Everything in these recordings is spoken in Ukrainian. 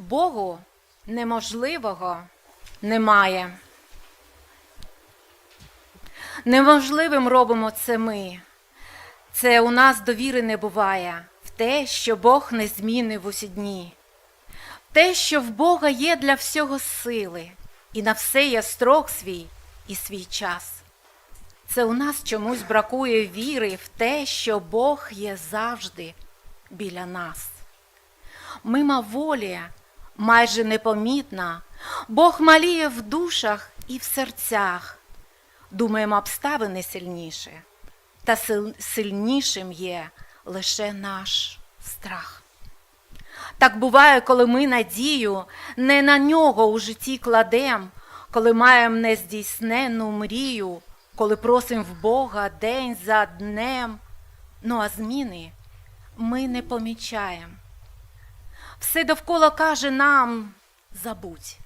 Богу неможливого немає. Неможливим робимо це ми. Це у нас довіри не буває в те, що Бог не змінив усі дні, в те, що в Бога є для всього сили, і на все є строк свій і свій час. Це у нас чомусь бракує віри в те, що Бог є завжди біля нас. Мима волі майже непомітна, Бог маліє в душах і в серцях. Думаємо, обставини сильніше, та сильнішим є лише наш страх. Так буває, коли ми надію не на нього у житті кладем, коли маємо нездійсненну мрію, коли просимо в Бога день за днем. Ну а зміни ми не помічаємо. Все довкола каже нам забудь.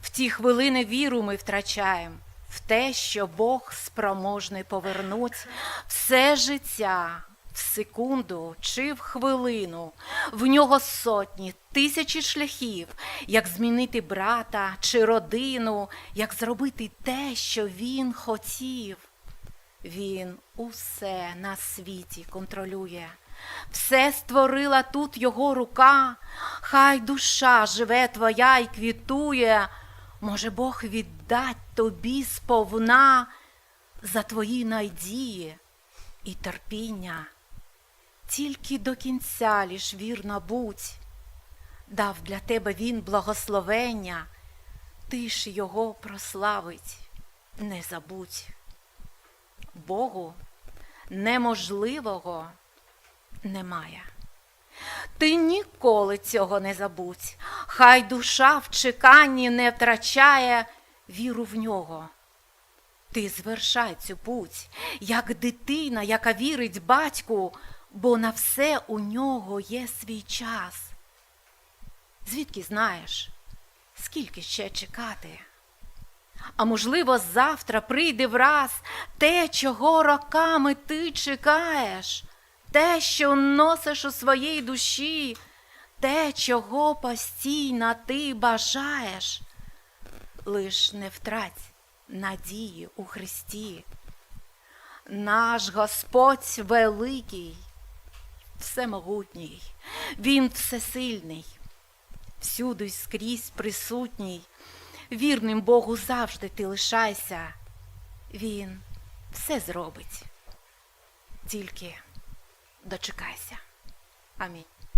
В ті хвилини віру ми втрачаємо в те, що Бог спроможний повернуть все життя в секунду чи в хвилину. В нього сотні, тисячі шляхів, як змінити брата чи родину, як зробити те, що він хотів. Він усе на світі контролює. Все створила тут його рука, хай душа живе твоя й квітує. Може, Бог віддать тобі сповна за твої надії і терпіння. Тільки до кінця лиш вірна будь, дав для тебе він благословення, ти ж його прославить, не забудь. Богу неможливого немає. Ти ніколи цього не забудь. Хай душа в чеканні не втрачає віру в нього. Ти звершай цю путь, як дитина, яка вірить батьку, бо на все у нього є свій час. Звідки знаєш, скільки ще чекати? А можливо, завтра прийде враз те, чого роками ти чекаєш, те, що носиш у своїй душі, те, чого постійно ти бажаєш. Лиш не втрать надії у Христі. Наш Господь великий, всемогутній, Він всесильний, всюди скрізь присутній. Вірним Богу завжди ти лишайся. Він все зробить. Тільки дочекайся. Амінь.